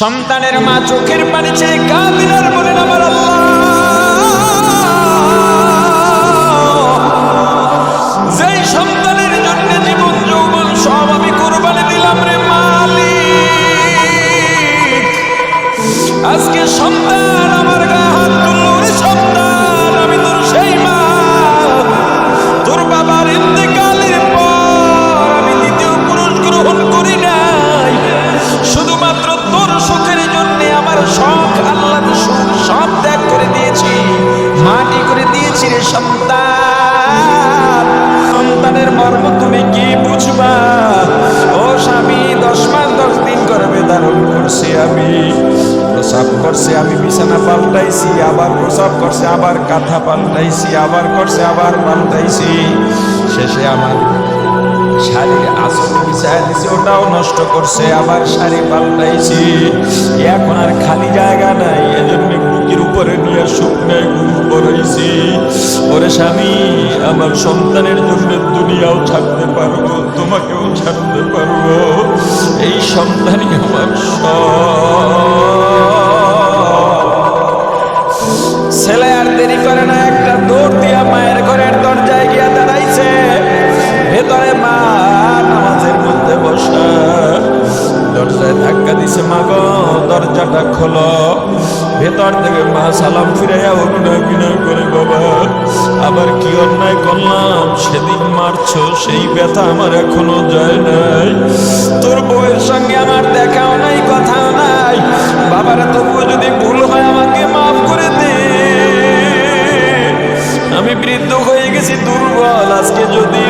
সন্তানের মা চোখের পানি চেয়ে কাঁদিনার বলেন আমার যেই সন্তানের জন্য জীবন, যৌবন সব আমি কোরবানি দিলাম রে মালিক। আজকে সন্তান মর্ম তুমি কি বুঝবা? ও স্বামী, দশ মাস দশ দিন করবে ধারণ করছি আমি। প্রসাব করছে আমি, বিছানা পাল্টাইছি, আবার প্রসাব করছে, আবার কাঁথা পাল্টাইছি, আবার করছে, আবার পাল্টাইছি। শেষে আমার শাড়ির আসল বিছায় দিছি, ওটাও নষ্ট করছে, আবার শাড়ি পাল্টাইছি। এখন আর খালি জায়গা নাই, এজন্য উপরে নিয়ে শুকনায় ঘুম পড়াইছি ওরে স্বামী, আমার সন্তানের জন্য দুনিয়াও ছাড়তে পারব, তোমাকেও ছাড়তে পারব। এই সন্তানই আমার ছেলে আর দেরি করে না, একটা দৌড় দিয়া মায়ের ঘরের দরজায় গিয়া দাঁড়াইছে। ভেতরে মা নামাজের মধ্যে বসা। দরজায় ধাক্কা দিছে, মা গো, দরজাটা খোলো। ভেতর থেকে মা সালাম ফিরাইয়া অভিনয় বিনয় করে, বাবা, আবার কি অন্যায় করলাম? সেদিন মারছো, সেই ব্যথা আমার এখনও যায় নাই। তোর বউয়ের সঙ্গে আমার দেখাও নাই কথাও নাই। বাবারা তবুও যদি ভুল হয় আমাকে মাফ করে দে। আমি বৃদ্ধ হয়ে গেছি দুর্বল, আজকে যদি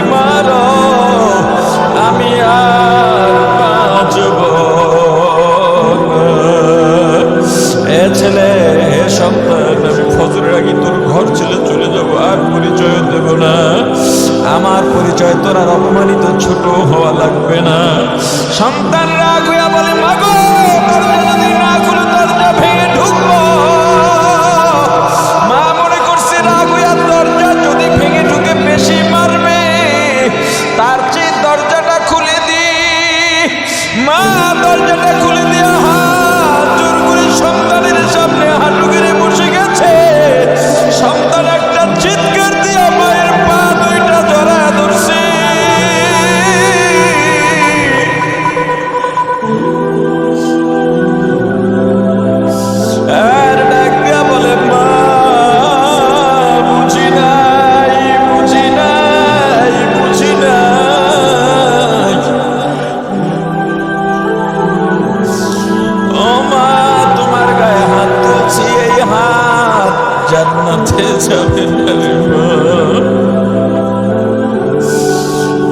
জান্নাতে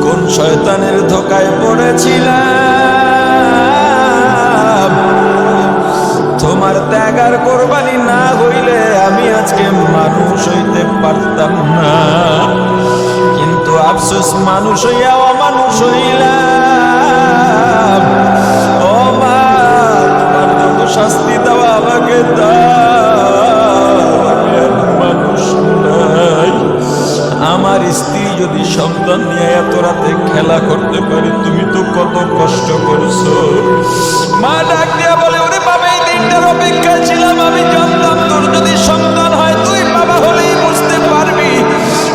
কোন শয়তানের ধোকায় পড়েছিলাম? তোমার ত্যাগ আর কোরবানি না হইলে আমি আজকে মানুষ হইতে পারতাম না। কিন্তু আফসোস, মানুষ হইয়া অমানুষ হইলাম। ও মা, তোমার যত শাস্তি দেওয়া আমাকে, দাও। খেলা করতে পারে, তুমি তো কত কষ্ট করছ। মা ডাক দিয়া বলে, ওরে বাবা, এই দিনটার অপেক্ষায় ছিলাম, আমি জানতাম তোর যদি সন্তান হয়, তুই বাবা হলেই বুঝতে পারবি।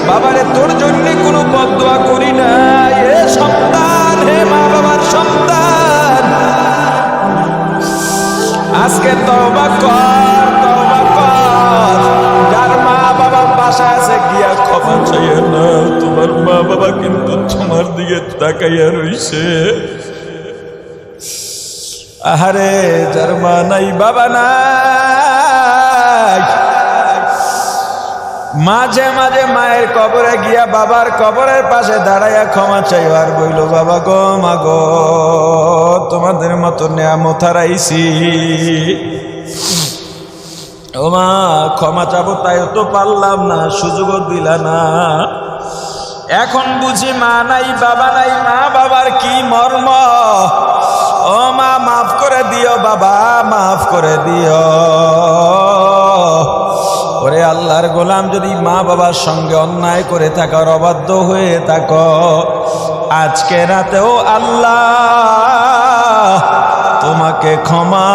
বাবারে, তোর জন্য কোনো বদোয়া করি না। এ সন্তান, হে মা বাবার সন্তান। আজকে তওবা কর। চাইয়া না তোমার মা বাবা কিন্তু তোমার দিকে তাকাইয়া রইছে। আহারে, যার মা নাই, বাবা নাই। মাঝে মাঝে মায়ের কবরে গিয়া বাবার কবরের পাশে দাঁড়াইয়া ক্ষমা চাই আর বইল, বাবা গো, মা গো, তোমাদের মতো নেয়ামত হারাইছি। ও মা ক্ষমা চাবো তাই তো পারলাম না, সুযোগও দিলা না। এখন বুঝি মা নাই, বাবা নাই, মা বাবার কি মর্ম? ও মা মাফ করে দিও বাবা, মাফ করে দিও। ওরে আল্লাহর গোলাম, যদি মা বাবার সঙ্গে অন্যায় করে থাকার অবাধ্য হয়ে থাকো, আজকে রাতেও আল্লাহ তোমাকে ক্ষমা